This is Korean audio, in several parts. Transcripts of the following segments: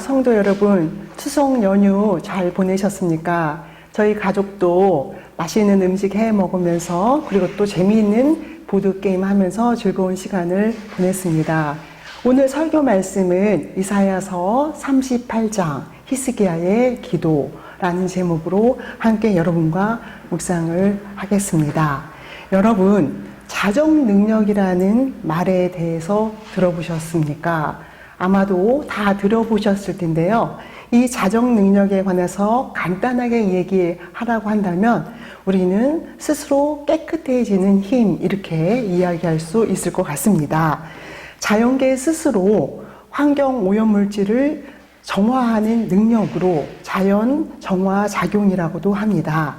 성도 여러분, 추석 연휴 잘 보내셨습니까? 저희 가족도 맛있는 음식 해 먹으면서 그리고 또 재미있는 보드게임 하면서 즐거운 시간을 보냈습니다. 오늘 설교 말씀은 이사야서 38장 히스기야의 기도라는 제목으로 함께 여러분과 묵상을 하겠습니다. 여러분, 자정 능력이라는 말에 대해서 들어보셨습니까? 아마도 다 들어보셨을 텐데요. 이 자정 능력에 관해서 간단하게 얘기하라고 한다면 우리는 스스로 깨끗해지는 힘 이렇게 이야기할 수 있을 것 같습니다. 자연계 스스로 환경 오염 물질을 정화하는 능력으로 자연 정화 작용이라고도 합니다.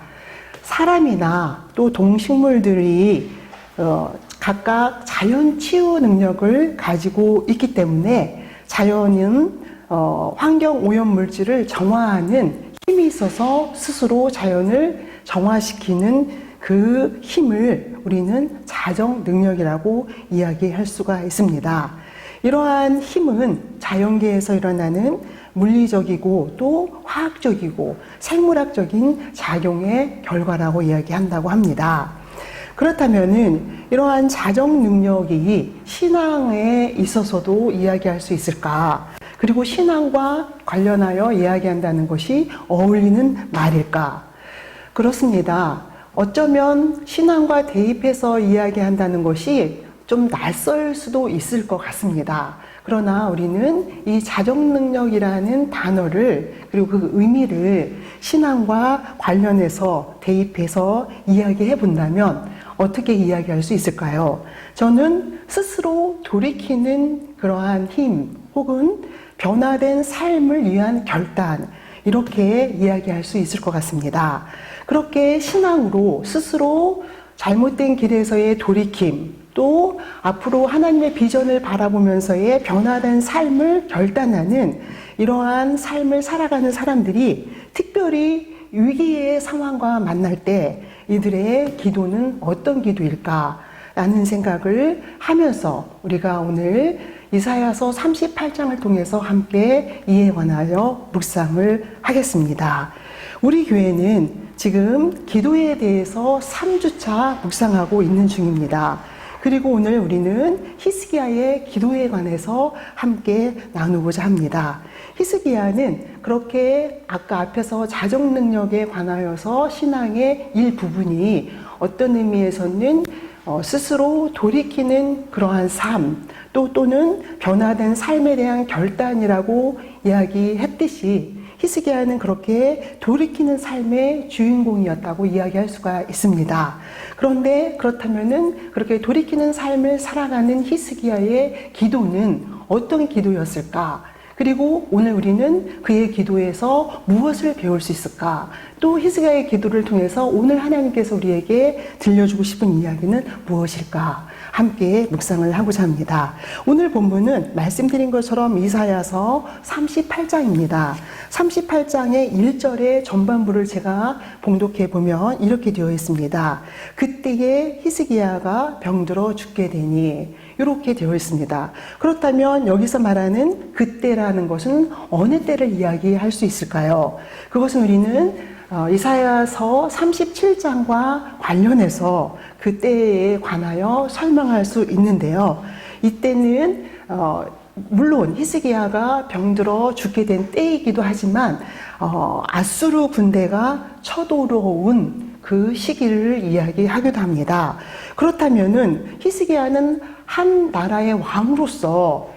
사람이나 또 동식물들이 어, 각각 자연 치유 능력을 가지고 있기 때문에 자연은 어, 환경 오염 물질을 정화하는 힘이 있어서 스스로 자연을 정화시키는 그 힘을 우리는 자정 능력이라고 이야기할 수가 있습니다. 이러한 힘은 자연계에서 일어나는 물리적이고 또 화학적이고 생물학적인 작용의 결과라고 이야기한다고 합니다. 그렇다면은 이러한 자정 능력이 신앙에 있어서도 이야기할 수 있을까? 그리고 신앙과 관련하여 이야기한다는 것이 어울리는 말일까? 그렇습니다. 어쩌면 신앙과 대입해서 이야기한다는 것이 좀 낯설 수도 있을 것 같습니다. 그러나 우리는 이 자정 능력이라는 단어를 그리고 그 의미를 신앙과 관련해서 대입해서 이야기해 본다면 어떻게 이야기할 수 있을까요? 저는 스스로 돌이키는 그러한 힘 혹은 변화된 삶을 위한 결단 이렇게 이야기할 수 있을 것 같습니다. 그렇게 신앙으로 스스로 잘못된 길에서의 돌이킴 또 앞으로 하나님의 비전을 바라보면서의 변화된 삶을 결단하는 이러한 삶을 살아가는 사람들이 특별히 위기의 상황과 만날 때 이들의 기도는 어떤 기도일까? 라는 생각을 하면서 우리가 오늘 이사야서 38장을 통해서 함께 이에 관하여 묵상을 하겠습니다. 우리 교회는 지금 기도에 대해서 3주차 묵상하고 있는 중입니다. 그리고 오늘 우리는 히스기야의 기도에 관해서 함께 나누고자 합니다. 히스기야는 그렇게 아까 앞에서 자정 능력에 관하여서 신앙의 일부분이 어떤 의미에서는 어, 스스로 돌이키는 그러한 삶, 또 또는 변화된 삶에 대한 결단이라고 이야기했듯이 히스기야는 그렇게 돌이키는 삶의 주인공이었다고 이야기할 수가 있습니다. 그런데 그렇다면은 그렇게 돌이키는 삶을 살아가는 히스기야의 기도는 어떤 기도였을까? 그리고 오늘 우리는 그의 기도에서 무엇을 배울 수 있을까? 또 히스기야의 기도를 통해서 오늘 하나님께서 우리에게 들려주고 싶은 이야기는 무엇일까? 함께 묵상을 하고자 합니다. 오늘 본문은 말씀드린 것처럼 이사야서 38장입니다. 38장의 1절의 전반부를 제가 봉독해 보면 이렇게 되어 있습니다. 그때에 히스기야가 병들어 죽게 되니 이렇게 되어 있습니다. 그렇다면 여기서 말하는 그때라는 것은 어느 때를 이야기할 수 있을까요? 그것은 우리는 어, 이사야서 37장과 관련해서 그때에 관하여 설명할 수 있는데요. 이때는 어, 물론 히스기야가 병들어 죽게 된 때이기도 하지만 어, 아수르 군대가 쳐들어온 그 시기를 이야기하기도 합니다. 그렇다면은 히스기야는 한 나라의 왕으로서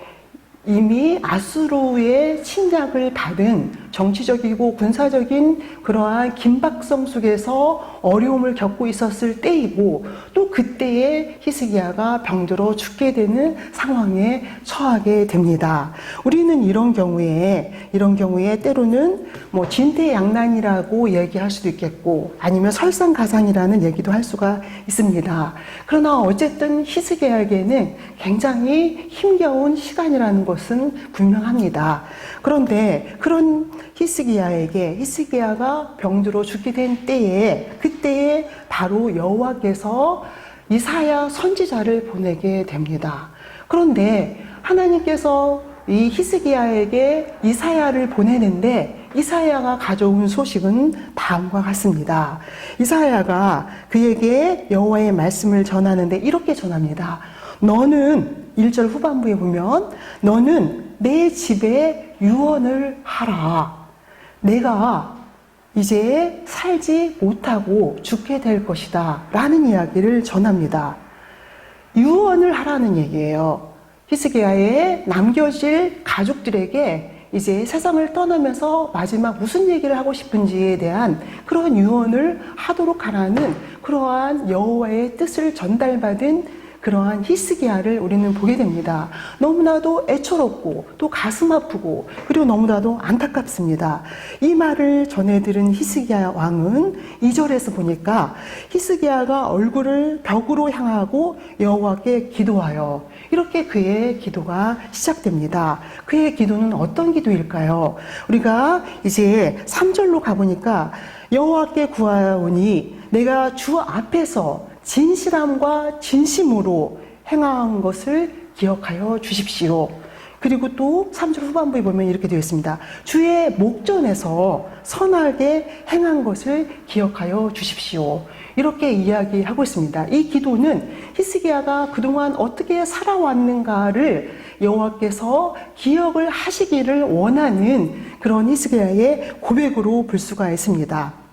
이미 아수르의 침략을 받은 정치적이고 군사적인 그러한 긴박성 속에서 어려움을 겪고 있었을 때이고 또 그때에 히스기야가 병들어 죽게 되는 상황에 처하게 됩니다. 우리는 이런 경우에 이런 경우에 때로는 뭐 진퇴양난이라고 얘기할 수도 있겠고 아니면 설상가상이라는 얘기도 할 수가 있습니다. 그러나 어쨌든 히스기야에게는 굉장히 힘겨운 시간이라는 것은 분명합니다. 그런데 그런 히스기야에게 히스기야가 병들어 죽게 된 때에 그때에 바로 여호와께서 이사야 선지자를 보내게 됩니다. 그런데 하나님께서 이 히스기야에게 이사야를 보내는데 이사야가 가져온 소식은 다음과 같습니다. 이사야가 그에게 여호와의 말씀을 전하는데 이렇게 전합니다. 너는 1절 후반부에 보면 너는 내 집에 유언을 하라. 내가 이제 살지 못하고 죽게 될 것이다. 라는 이야기를 전합니다. 유언을 하라는 얘기예요. 히스기야에 남겨질 가족들에게 이제 세상을 떠나면서 마지막 무슨 얘기를 하고 싶은지에 대한 그런 유언을 하도록 하라는 그러한 여호와의 뜻을 전달받은 그러한 히스기야를 우리는 보게 됩니다. 너무나도 애처롭고 또 가슴 아프고 그리고 너무나도 안타깝습니다. 이 말을 전해 들은 히스기야 왕은 2절에서 보니까 히스기야가 얼굴을 벽으로 향하고 여호와께 기도하여 이렇게 그의 기도가 시작됩니다. 그의 기도는 어떤 기도일까요? 우리가 이제 3절로 가보니까 여호와께 구하오니 내가 주 앞에서 진실함과 진심으로 행한 것을 기억하여 주십시오. 그리고 또 3절 후반부에 보면 이렇게 되어 있습니다. 주의 목전에서 선하게 행한 것을 기억하여 주십시오. 이렇게 이야기하고 있습니다. 이 기도는 히스기야가 그동안 어떻게 살아왔는가를 여호와께서 기억을 하시기를 원하는 그런 히스기야의 고백으로 볼 수가 있습니다.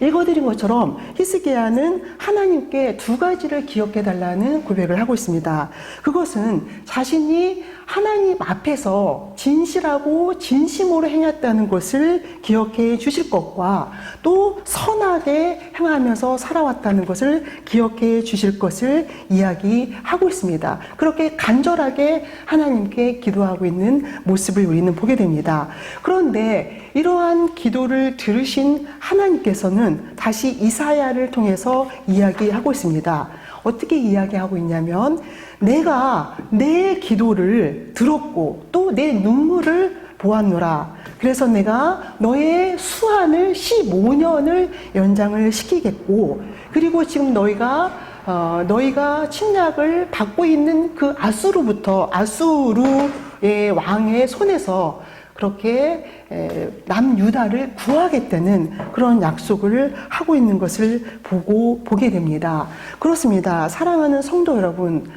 읽어드린 것처럼 히스기야는 하나님께 두 가지를 기억해 달라는 고백을 하고 있습니다. 그것은 자신이 하나님 앞에서 진실하고 진심으로 행했다는 것을 기억해 주실 것과 또 선하게 행하면서 살아왔다는 것을 기억해 주실 것을 이야기하고 있습니다. 그렇게 간절하게 하나님께 기도하고 있는 모습을 우리는 보게 됩니다. 그런데 이러한 기도를 들으신 하나님께서는 다시 이사야를 통해서 이야기하고 있습니다. 어떻게 이야기하고 있냐면 내가 내 기도를 들었고 또 내 눈물을 보았노라. 그래서 내가 너의 수한을 15년을 연장을 시키겠고 그리고 지금 너희가 어, 너희가 침략을 받고 있는 그 아수르부터 아수르의 왕의 손에서 그렇게 에, 남유다를 구하겠다는 그런 약속을 하고 있는 것을 보고 보게 됩니다. 그렇습니다. 사랑하는 성도 여러분,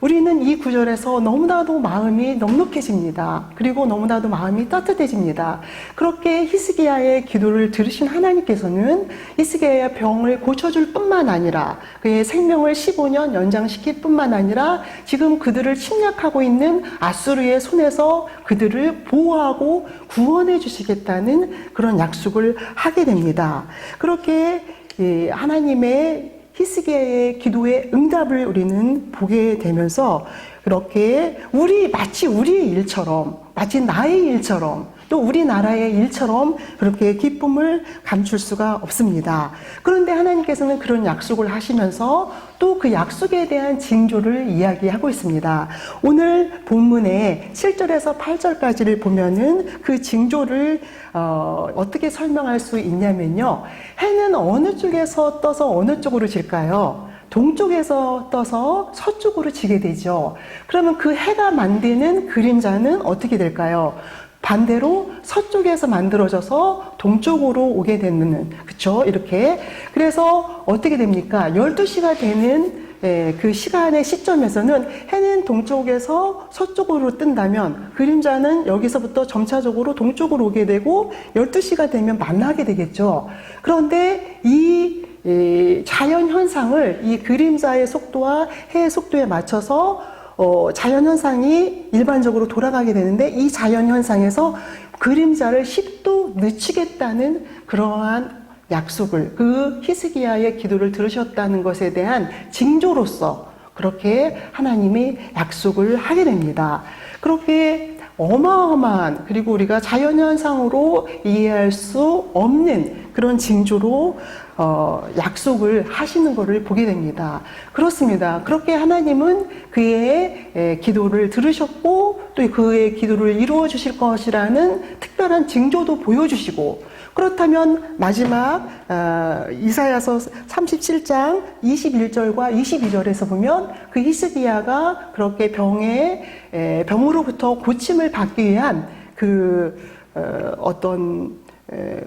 우리는 이 구절에서 너무나도 마음이 넉넉해집니다. 그리고 너무나도 마음이 따뜻해집니다. 그렇게 히스기야의 기도를 들으신 하나님께서는 히스기야의 병을 고쳐줄 뿐만 아니라 그의 생명을 15년 연장시킬 뿐만 아니라 지금 그들을 침략하고 있는 아수르의 손에서 그들을 보호하고 구원해 주시겠다는 그런 약속을 하게 됩니다. 그렇게 이 하나님의 히스기야의 기도의 응답을 우리는 보게 되면서 그렇게 우리 마치 우리의 일처럼 마치 나의 일처럼 또 우리나라의 일처럼 그렇게 기쁨을 감출 수가 없습니다. 그런데 하나님께서는 그런 약속을 하시면서 또 그 약속에 대한 징조를 이야기하고 있습니다. 오늘 본문의 7절에서 8절까지를 보면은 그 징조를 어, 어떻게 설명할 수 있냐면요. 해는 어느 쪽에서 떠서 어느 쪽으로 질까요? 동쪽에서 떠서 서쪽으로 지게 되죠. 그러면 그 해가 만드는 그림자는 어떻게 될까요? 반대로 서쪽에서 만들어져서 동쪽으로 오게 되는 그쵸 이렇게 그래서 어떻게 됩니까 12시가 되는 예, 그 시간의 시점에서는 해는 동쪽에서 서쪽으로 뜬다면 그림자는 여기서부터 점차적으로 동쪽으로 오게 되고 12시가 되면 만나게 되겠죠. 그런데 이, 이 자연 현상을 이 그림자의 속도와 해의 속도에 맞춰서 어, 자연 현상이 일반적으로 돌아가게 되는데 이 자연 현상에서 그림자를 10도 늦추겠다는 그러한 약속을 그 히스기야의 기도를 들으셨다는 것에 대한 징조로서 그렇게 하나님이 약속을 하게 됩니다. 그렇게 어마어마한 그리고 우리가 자연현상으로 이해할 수 없는 그런 징조로 어, 약속을 하시는 것을 보게 됩니다. 그렇습니다. 그렇게 하나님은 그의 에, 기도를 들으셨고 또 그의 기도를 이루어 주실 것이라는 특별한 징조도 보여주시고 그렇다면 마지막 어, 이사야서 37장 21절과 22절에서 보면 그 히스기야가 그렇게 병에 에, 병으로부터 고침을 받기 위한 그 어, 어떤 에,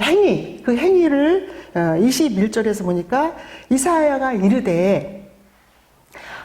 행위 그 행위를 어, 21절에서 보니까 이사야가 이르되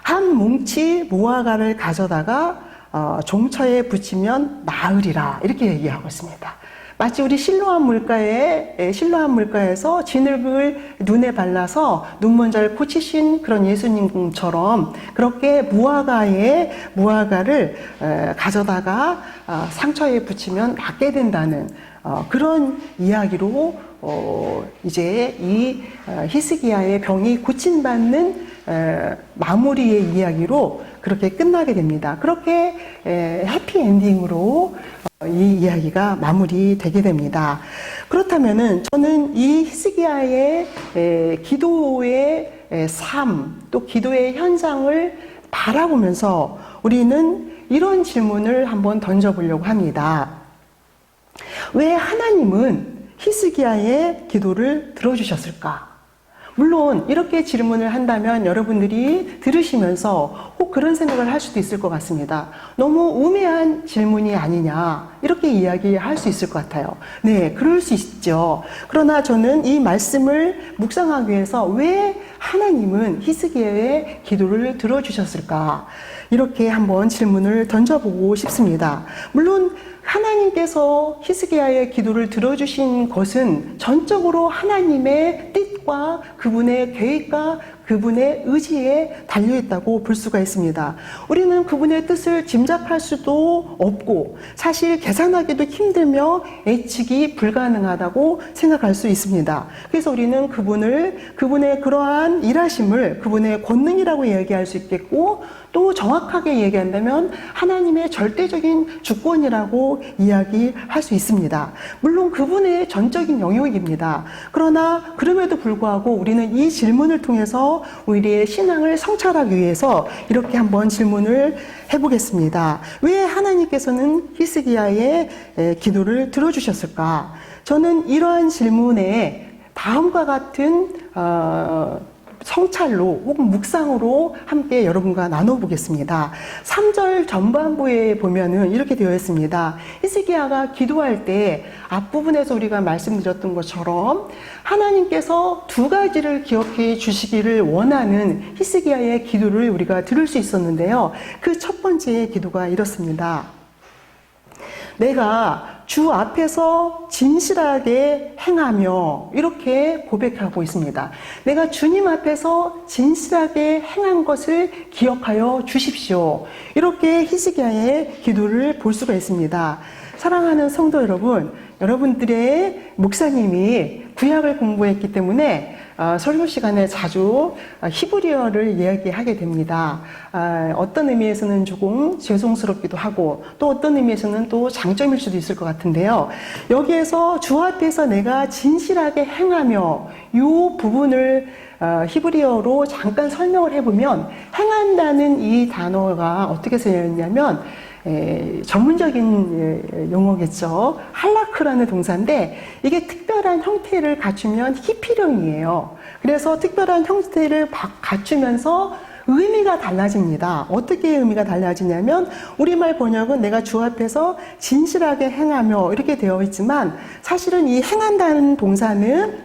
한 뭉치 무화과를 가져다가 어, 종처에 붙이면 나으리라 이렇게 얘기하고 있습니다. 마치 우리 실로암 물가에 에, 실로암 물가에서 진흙을 눈에 발라서 눈먼지를 고치신 그런 예수님처럼 그렇게 무화과에 무화과를 에, 가져다가 어, 상처에 붙이면 낫게 된다는 어, 그런 이야기로 어, 이제 이 어, 히스기야의 병이 고침받는 에, 마무리의 이야기로 그렇게 끝나게 됩니다. 그렇게 에, 해피 엔딩으로 어, 이 이야기가 마무리되게 됩니다. 그렇다면은 저는 이 히스기야의 에, 기도의 에, 삶, 또 기도의 현장을 바라보면서 우리는 이런 질문을 한번 던져보려고 합니다. 왜 하나님은 히스기야의 기도를 들어주셨을까? 물론 이렇게 질문을 한다면 여러분들이 들으시면서 혹 그런 생각을 할 수도 있을 것 같습니다. 너무 우매한 질문이 아니냐 이렇게 이야기할 수 있을 것 같아요. 네, 그럴 수 있죠. 그러나 저는 이 말씀을 묵상하기 위해서 왜 하나님은 히스기야의 기도를 들어주셨을까? 이렇게 한번 질문을 던져보고 싶습니다. 물론 하나님께서 히스기야의 기도를 들어주신 것은 전적으로 하나님의 뜻과 그분의 계획과 그분의 의지에 달려있다고 볼 수가 있습니다. 우리는 그분의 뜻을 짐작할 수도 없고 사실 계산하기도 힘들며 예측이 불가능하다고 생각할 수 있습니다. 그래서 우리는 그분을 그분의 그러한 일하심을 그분의 권능이라고 이야기할 수 있겠고 또 정확하게 얘기한다면 하나님의 절대적인 주권이라고 이야기할 수 있습니다. 물론 그분의 전적인 영역입니다. 그러나 그럼에도 불구하고 우리는 이 질문을 통해서 우리의 신앙을 성찰하기 위해서 이렇게 한번 질문을 해보겠습니다. 왜 하나님께서는 히스기야의 에, 기도를 들어주셨을까? 저는 이러한 질문에 다음과 같은 어, 성찰로 혹은 묵상으로 함께 여러분과 나눠보겠습니다. 3절 전반부에 보면은 이렇게 되어 있습니다. 히스기야가 기도할 때 앞부분에서 우리가 말씀드렸던 것처럼 하나님께서 두 가지를 기억해 주시기를 원하는 히스기야의 기도를 우리가 들을 수 있었는데요. 그 첫 번째 기도가 이렇습니다. 내가 주 앞에서 진실하게 행하며 이렇게 고백하고 있습니다. 내가 주님 앞에서 진실하게 행한 것을 기억하여 주십시오. 이렇게 히스기야의 기도를 볼 수가 있습니다. 사랑하는 성도 여러분, 여러분들의 목사님이 구약을 공부했기 때문에 어, 설교 시간에 자주 어, 히브리어를 이야기하게 됩니다. 아, 어떤 의미에서는 조금 죄송스럽기도 하고 또 어떤 의미에서는 또 장점일 수도 있을 것 같은데요. 여기에서 주 앞에서 내가 진실하게 행하며 이 부분을 어, 히브리어로 잠깐 설명을 해보면 행한다는 이 단어가 어떻게 쓰여있냐면 에, 전문적인 예, 용어겠죠. 할라크라는 동사인데 이게 특별한 형태를 갖추면 히피령이에요. 그래서 특별한 형태를 바- 갖추면서 의미가 달라집니다. 어떻게 의미가 달라지냐면 우리말 번역은 내가 주 앞에서 진실하게 행하며 이렇게 되어 있지만 사실은 이 행한다는 동사는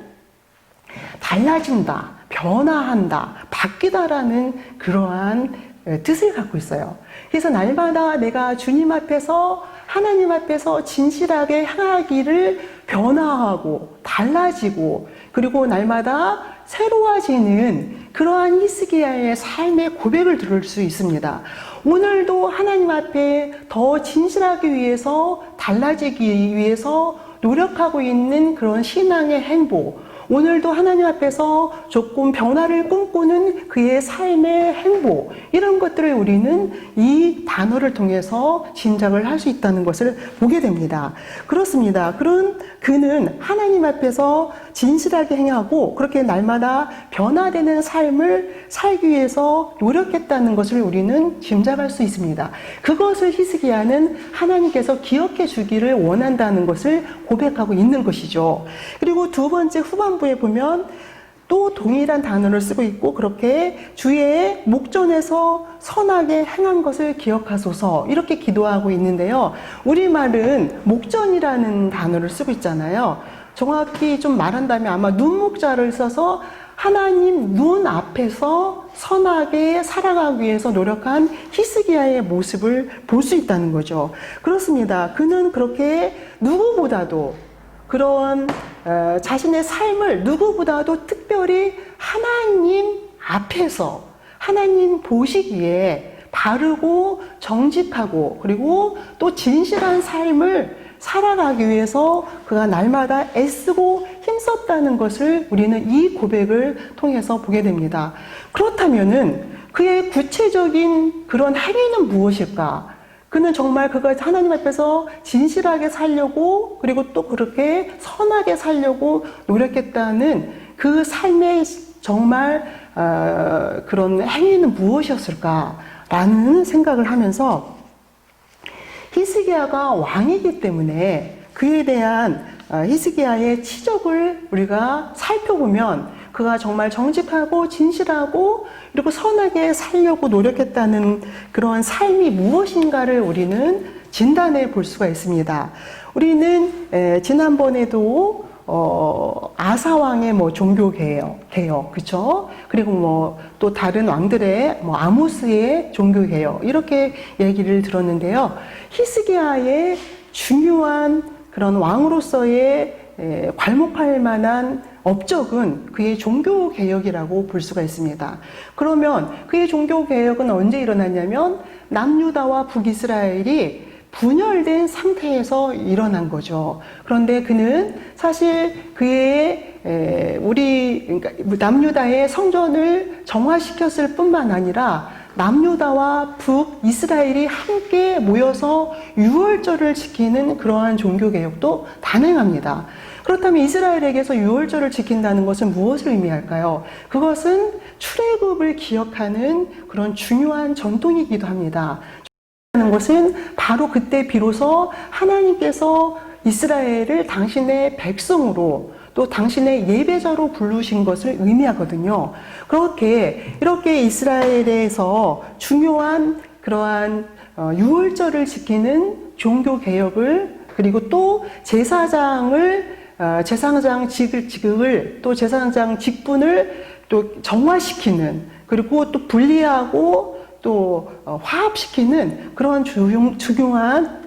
달라진다, 변화한다, 바뀌다라는 그러한 뜻을 갖고 있어요. 그래서 날마다 내가 주님 앞에서 하나님 앞에서 진실하게 행하기를 변화하고 달라지고 그리고 날마다 새로워지는 그러한 히스기야의 삶의 고백을 들을 수 있습니다. 오늘도 하나님 앞에 더 진실하기 위해서 달라지기 위해서 노력하고 있는 그런 신앙의 행보, 오늘도 하나님 앞에서 조금 변화를 꿈꾸는 그의 삶의 행보, 이런 것들을 우리는 이 단어를 통해서 짐작을 할 수 있다는 것을 보게 됩니다. 그렇습니다. 그런 그는 하나님 앞에서 진실하게 행하고 그렇게 날마다 변화되는 삶을 살기 위해서 노력했다는 것을 우리는 짐작할 수 있습니다. 그것을 히스기야는 하나님께서 기억해 주기를 원한다는 것을 고백하고 있는 것이죠. 그리고 두 번째 후반부에 보면 또 동일한 단어를 쓰고 있고 그렇게 주의 목전에서 선하게 행한 것을 기억하소서 이렇게 기도하고 있는데요. 우리말은 목전이라는 단어를 쓰고 있잖아요. 정확히 좀 말한다면 아마 눈목자를 써서 하나님 눈 앞에서 선하게 살아가기 위해서 노력한 히스기야의 모습을 볼 수 있다는 거죠. 그렇습니다. 그는 그렇게 누구보다도 그런 어, 자신의 삶을 누구보다도 특별히 하나님 앞에서 하나님 보시기에 바르고 정직하고 그리고 또 진실한 삶을 살아가기 위해서 그가 날마다 애쓰고 힘썼다는 것을 우리는 이 고백을 통해서 보게 됩니다. 그렇다면은 그의 구체적인 그런 행위는 무엇일까? 그는 정말 그가 하나님 앞에서 진실하게 살려고 그리고 또 그렇게 선하게 살려고 노력했다는 그 삶의 정말 어, 그런 행위는 무엇이었을까라는 생각을 하면서 히스기야가 왕이기 때문에 그에 대한 어, 히스기야의 치적을 우리가 살펴보면 그가 정말 정직하고 진실하고 그리고 선하게 살려고 노력했다는 그런 삶이 무엇인가를 우리는 진단해 볼 수가 있습니다. 우리는 에, 지난번에도 어, 아사왕의 뭐 종교 개혁, 개혁, 그쵸? 그리고 뭐 또 다른 왕들의 뭐 아모스의 종교 개혁, 이렇게 얘기를 들었는데요. 히스기야의 중요한 그런 왕으로서의 에, 괄목할 만한 업적은 그의 종교 개혁이라고 볼 수가 있습니다. 그러면 그의 종교 개혁은 언제 일어났냐면 남유다와 북이스라엘이 분열된 상태에서 일어난 거죠. 그런데 그는 사실 그의 에, 우리 그러니까 남유다의 성전을 정화시켰을 뿐만 아니라 남유다와 북 이스라엘이 함께 모여서 유월절을 지키는 그러한 종교 개혁도 단행합니다. 그렇다면 이스라엘에게서 유월절을 지킨다는 것은 무엇을 의미할까요? 그것은 출애굽을 기억하는 그런 중요한 전통이기도 합니다. 하는 것은 바로 그때 비로소 하나님께서 이스라엘을 당신의 백성으로 또 당신의 예배자로 부르신 것을 의미하거든요. 그렇게 이렇게 이스라엘에서 중요한 그러한 어, 유월절을 지키는 종교 개혁을 그리고 또 제사장을 어, 제사장 직을, 또 제사장 직분을 또 정화시키는 그리고 또 분리하고 또 어, 화합시키는 중요, 중요한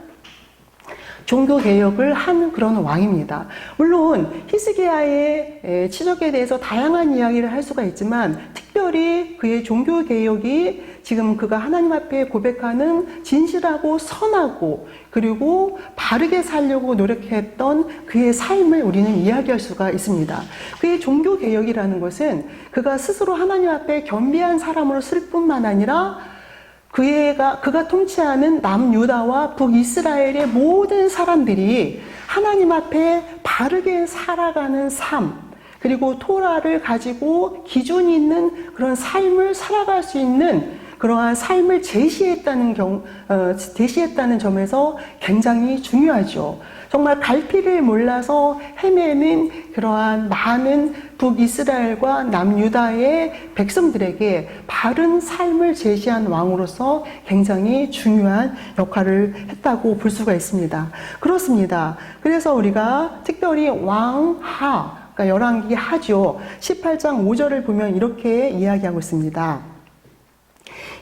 종교 개혁을 한 그런 왕입니다. 물론 히스기야의 치적에 대해서 다양한 이야기를 할 수가 있지만 특별히 그의 종교 개혁이 지금 그가 하나님 앞에 고백하는 진실하고 선하고 그리고 바르게 살려고 노력했던 그의 삶을 우리는 이야기할 수가 있습니다. 그의 종교 개혁이라는 것은 그가 스스로 하나님 앞에 겸비한 사람으로 쓸 뿐만 아니라 그가, 그가 통치하는 남유다와 북이스라엘의 모든 사람들이 하나님 앞에 바르게 살아가는 삶, 그리고 토라를 가지고 기준 있는 그런 삶을 살아갈 수 있는 그러한 삶을 제시했다는 경, 어, 제시했다는 점에서 굉장히 중요하죠. 정말 갈피를 몰라서 헤매는 그러한 많은 북이스라엘과 남유다의 백성들에게 바른 삶을 제시한 왕으로서 굉장히 중요한 역할을 했다고 볼 수가 있습니다. 그렇습니다. 그래서 우리가 특별히 왕하, 그러니까 열왕기 하죠. 18장 5절을 보면 이렇게 이야기하고 있습니다.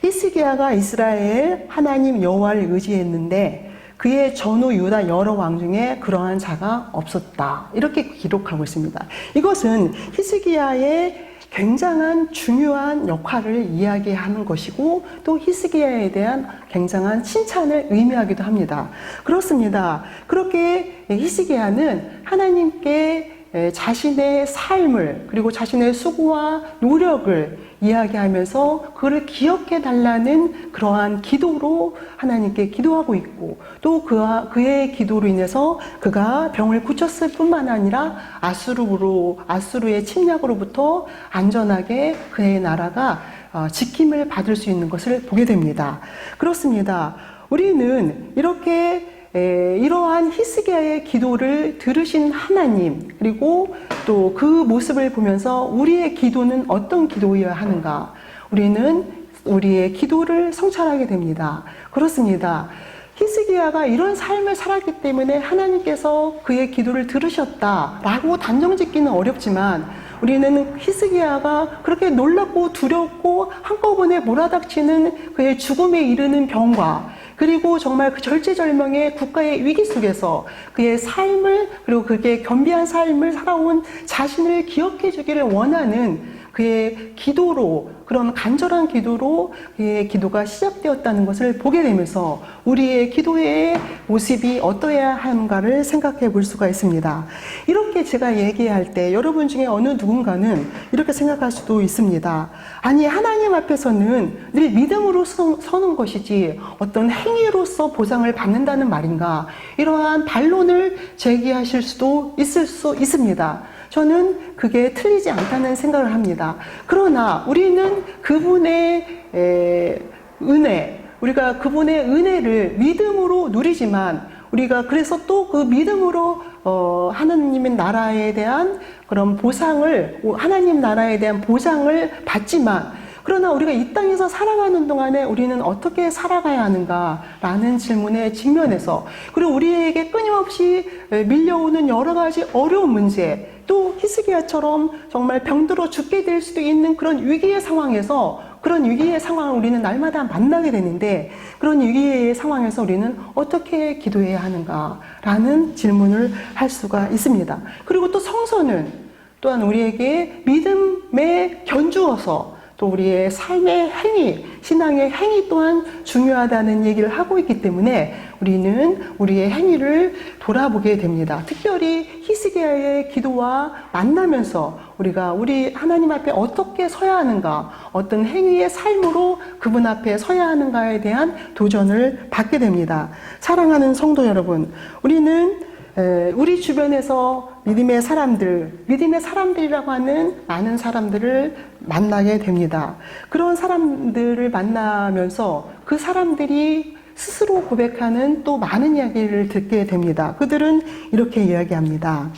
히스기야가 이스라엘 하나님 여호와를 의지했는데 그의 전후 유다 여러 왕 중에 그러한 자가 없었다. 이렇게 기록하고 있습니다. 이것은 히스기야의 굉장한 중요한 역할을 이야기하는 것이고 또 히스기야에 대한 굉장한 칭찬을 의미하기도 합니다. 그렇습니다. 그렇게 히스기야는 하나님께 에, 자신의 삶을 그리고 자신의 수고와 노력을 이야기하면서 그를 기억해 달라는 그러한 기도로 하나님께 기도하고 있고 또 그와 그의 기도로 인해서 그가 병을 고쳤을 뿐만 아니라 아수르로 아수르의 침략으로부터 안전하게 그의 나라가 어, 지킴을 받을 수 있는 것을 보게 됩니다. 그렇습니다. 우리는 이렇게 에, 이러한 히스기야의 기도를 들으신 하나님 그리고 또 그 모습을 보면서 우리의 기도는 어떤 기도여야 하는가 우리는 우리의 기도를 성찰하게 됩니다. 그렇습니다. 히스기야가 이런 삶을 살았기 때문에 하나님께서 그의 기도를 들으셨다라고 단정 짓기는 어렵지만 우리는 히스기야가 그렇게 놀랍고 두렵고 한꺼번에 몰아닥치는 그의 죽음에 이르는 병과 그리고 정말 그 절제절명의 국가의 위기 속에서 그의 삶을 그리고 그게 겸비한 삶을 살아온 자신을 기억해 주기를 원하는 그의 기도로 그런 간절한 기도로 그의 기도가 시작되었다는 것을 보게 되면서 우리의 기도의 모습이 어떠해야 하는가를 생각해 볼 수가 있습니다. 이렇게 제가 얘기할 때 여러분 중에 어느 누군가는 이렇게 생각할 수도 있습니다. 아니 하나님 앞에서는 늘 믿음으로 서- 서는 것이지 어떤 행위로서 보상을 받는다는 말인가 이러한 반론을 제기하실 수도 있을 수 있습니다. 저는 그게 틀리지 않다는 생각을 합니다. 그러나 우리는 그분의 에, 은혜, 우리가 그분의 은혜를 믿음으로 누리지만 우리가 그래서 또 그 믿음으로 어, 하나님의 나라에 대한 그런 보상을 하나님 나라에 대한 보상을 받지만 그러나 우리가 이 땅에서 살아가는 동안에 우리는 어떻게 살아가야 하는가라는 질문에 직면해서 그리고 우리에게 끊임없이 밀려오는 여러 가지 어려운 문제 또 히스기야처럼 정말 병들어 죽게 될 수도 있는 그런 위기의 상황에서 그런 위기의 상황을 우리는 날마다 만나게 되는데 그런 위기의 상황에서 우리는 어떻게 기도해야 하는가라는 질문을 할 수가 있습니다. 그리고 또 성서는 또한 우리에게 믿음에 견주어서 또 우리의 삶의 행위, 신앙의 행위 또한 중요하다는 얘기를 하고 있기 때문에 우리는 우리의 행위를 돌아보게 됩니다. 특별히 히스기야의 기도와 만나면서 우리가 우리 하나님 앞에 어떻게 서야 하는가, 어떤 행위의 삶으로 그분 앞에 서야 하는가에 대한 도전을 받게 됩니다. 사랑하는 성도 여러분, 우리는 에, 우리 주변에서 믿음의 사람들, 믿음의 사람들이라고 하는 많은 사람들을 만나게 됩니다. 그런 사람들을 만나면서 그 사람들이 스스로 고백하는 또 많은 이야기를 듣게 됩니다. 그들은 이렇게 이야기합니다.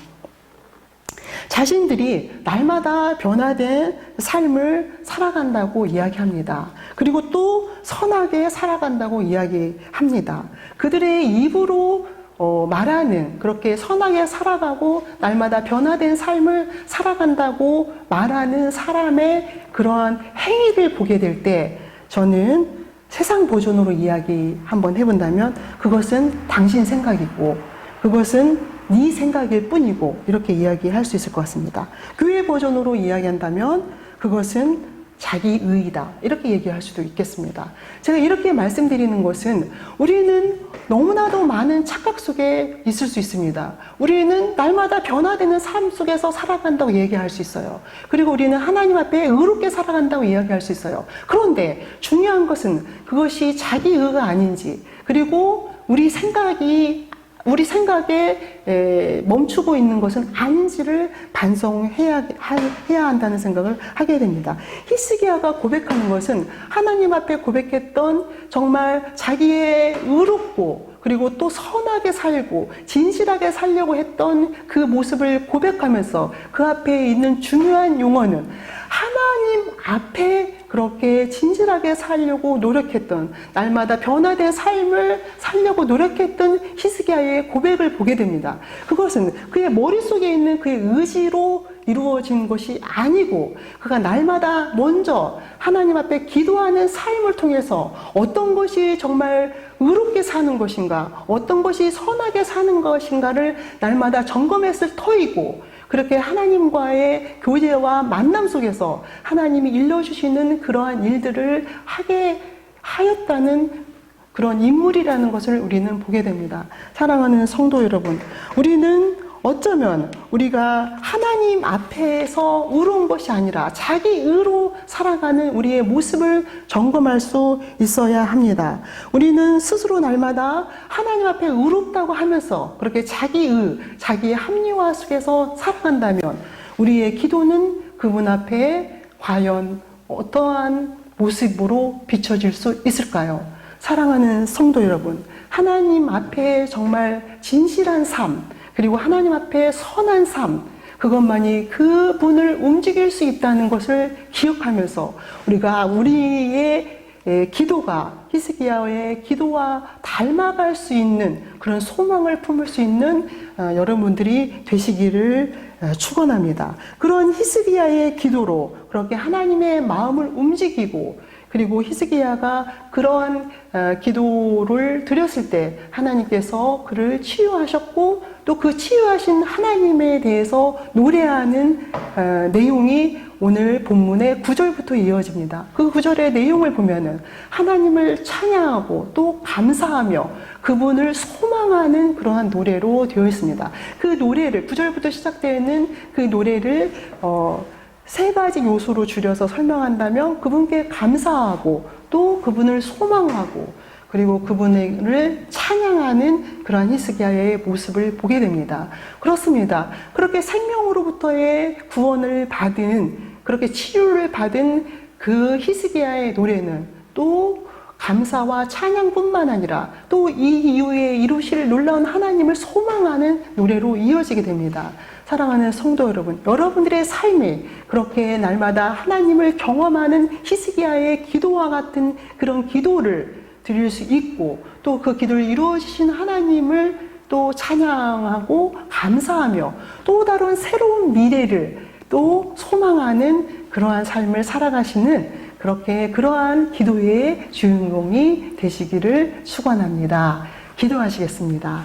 자신들이 날마다 변화된 삶을 살아간다고 이야기합니다. 그리고 또 선하게 살아간다고 이야기합니다. 그들의 입으로 어, 말하는 그렇게 선하게 살아가고 날마다 변화된 삶을 살아간다고 말하는 사람의 그러한 행위를 보게 될 때 저는 세상 버전으로 이야기 한번 해본다면 그것은 당신 생각이고 그것은 네 생각일 뿐이고 이렇게 이야기할 수 있을 것 같습니다. 교회 버전으로 이야기한다면 그것은 자기 의이다. 이렇게 얘기할 수도 있겠습니다. 제가 이렇게 말씀드리는 것은 우리는 너무나도 많은 착각 속에 있을 수 있습니다. 우리는 날마다 변화되는 삶 속에서 살아간다고 얘기할 수 있어요. 그리고 우리는 하나님 앞에 의롭게 살아간다고 이야기할 수 있어요. 그런데 중요한 것은 그것이 자기 의가 아닌지, 그리고 우리 생각이 우리 생각에 에, 멈추고 있는 것은 아닌지를 반성해야 하- 해야 한다는 생각을 하게 됩니다. 히스기야가 고백하는 것은 하나님 앞에 고백했던 정말 자기의 의롭고 그리고 또 선하게 살고 진실하게 살려고 했던 그 모습을 고백하면서 그 앞에 있는 중요한 용어는 하나님 앞에 그렇게 진실하게 살려고 노력했던 날마다 변화된 삶을 살려고 노력했던 히스기야의 고백을 보게 됩니다. 그것은 그의 머릿속에 있는 그의 의지로 이루어진 것이 아니고 그가 날마다 먼저 하나님 앞에 기도하는 삶을 통해서 어떤 것이 정말 의롭게 사는 것인가 어떤 것이 선하게 사는 것인가를 날마다 점검했을 터이고 그렇게 하나님과의 교제와 만남 속에서 하나님이 일러주시는 그러한 일들을 하게 하였다는 그런 인물이라는 것을 우리는 보게 됩니다. 사랑하는 성도 여러분, 우리는 어쩌면 우리가 하나님 앞에서 의로운 것이 아니라 자기 의로 살아가는 우리의 모습을 점검할 수 있어야 합니다. 우리는 스스로 날마다 하나님 앞에 의롭다고 하면서 그렇게 자기 의, 자기의 합리화 속에서 살아간다면 우리의 기도는 그분 앞에 과연 어떠한 모습으로 비춰질 수 있을까요? 사랑하는 성도 여러분, 하나님 앞에 정말 진실한 삶, 그리고 하나님 앞에 선한 삶, 그것만이 그분을 움직일 수 있다는 것을 기억하면서 우리가 우리의 예, 기도가 히스기야의 기도와 닮아갈 수 있는 그런 소망을 품을 수 있는 어, 여러분들이 되시기를 어, 축원합니다. 그런 히스기야의 기도로 그렇게 하나님의 마음을 움직이고 그리고 히스기야가 그러한 어, 기도를 드렸을 때 하나님께서 그를 치유하셨고 또 그 치유하신 하나님에 대해서 노래하는 어, 내용이 오늘 본문의 9절부터 이어집니다. 그 9절의 내용을 보면은 하나님을 찬양하고 또 감사하며 그분을 소망하는 그러한 노래로 되어 있습니다. 그 노래를 9절부터 시작되는 그 노래를 어, 세 가지 요소로 줄여서 설명한다면 그분께 감사하고 또 그분을 소망하고 그리고 그분을 찬양하는 그러한 히스기야의 모습을 보게 됩니다. 그렇습니다. 그렇게 생명으로부터의 구원을 받은 그렇게 치유를 받은 그 히스기야의 노래는 또 감사와 찬양뿐만 아니라 또 이 이후에 이루실 놀라운 하나님을 소망하는 노래로 이어지게 됩니다. 사랑하는 성도 여러분, 여러분들의 삶에 그렇게 날마다 하나님을 경험하는 히스기야의 기도와 같은 그런 기도를 드릴 수 있고 또 그 기도를 이루어주신 하나님을 또 찬양하고 감사하며 또 다른 새로운 미래를 또 소망하는 그러한 삶을 살아가시는 그렇게 그러한 기도의 주인공이 되시기를 축원합니다. 기도하시겠습니다.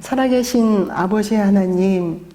살아계신 아버지 하나님,